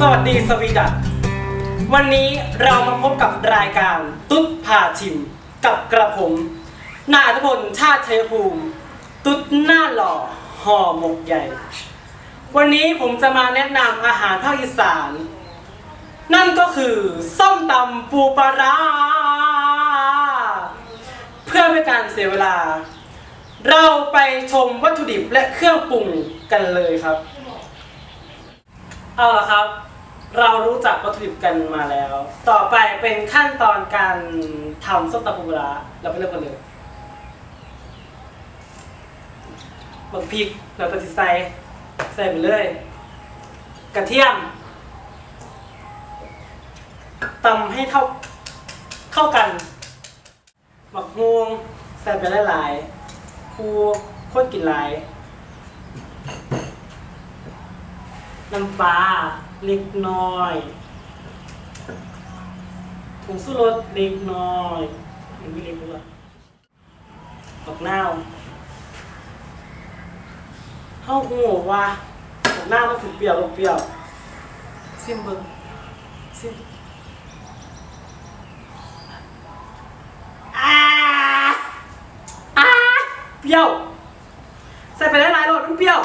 สวัสดีสวีดัตวันนี้เรามาพบกับรายการตุ๊ดพาชิม กับกระผมนายอัธพลชาติชัยภูมิ ตุ๊ดหน้าหล่อห่อหมกใหญ่ วันนี้ผมจะมาแนะนำอาหารภาคอีสาน นั่นก็คือส้มตำปูปลาร้าเพื่อไม่การเสียเวลา เราไปชมวัตถุดิบและเครื่องปรุงกันเลยครับ เอาละครับ เรารู้จักวัตถุดิบกันมาแล้ว ต่อไปเป็นขั้นตอนการทำส้มตำปูปลาร้าเราไปเริ่มกันเลยบักพริกเราตัดสินใส่ใส่ไปเลย กระเทียมตำให้เท่าเข้ากันหมักฮวงใส่ไปหลายๆคูคนกินหลาย น้ำปลาเล็กน้อยผงสู้รสเล็กน้อยมันไม่เล็กด้วยดอกนาวเข้าหูว่าดอกนาวมันสิเปรี้ยวเปรี้ยวซิมเบิ้งซิมอาอาเปรี้ยว ใส่ไปได้หลายรสมันเปรี้ยว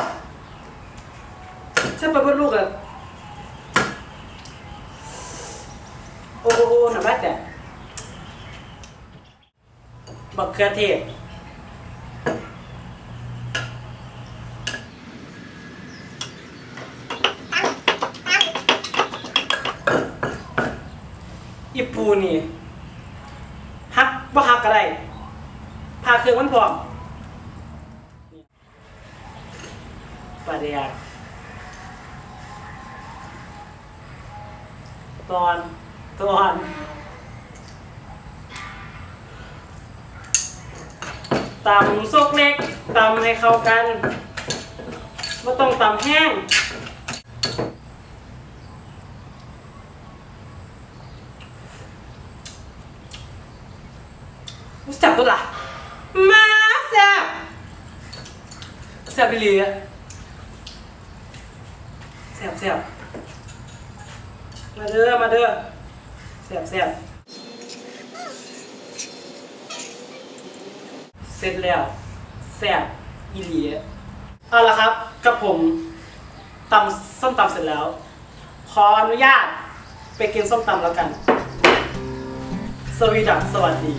ฉันไปบนลูกอะโอ้โหหนักมากแต่บักเขือเทศอีปูนี่ฮักบ่ฮักก็ได้พาเครื่องมันพร้อมปลาเดีย ตอนตอนตำซกเล็กตำให้เข้ากันไม่ต้องตำแห้งรู้จักตัวละมาแซ่บแซ่บไปเลยแซ่บแซ่บ มาเด้อ มาเด้อแซ่บแซ่บเสร็จแล้วแซ่บอีหลีเอาละครับกับผมตำส้มตำเสร็จแล้ว ขออนุญาตไปกินส้มตำแล้วกัน สวีดัสสวัสดี